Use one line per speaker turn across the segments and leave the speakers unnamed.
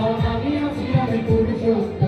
আমি আছি আমি পুরুষোত্তম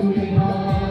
Hallelujah.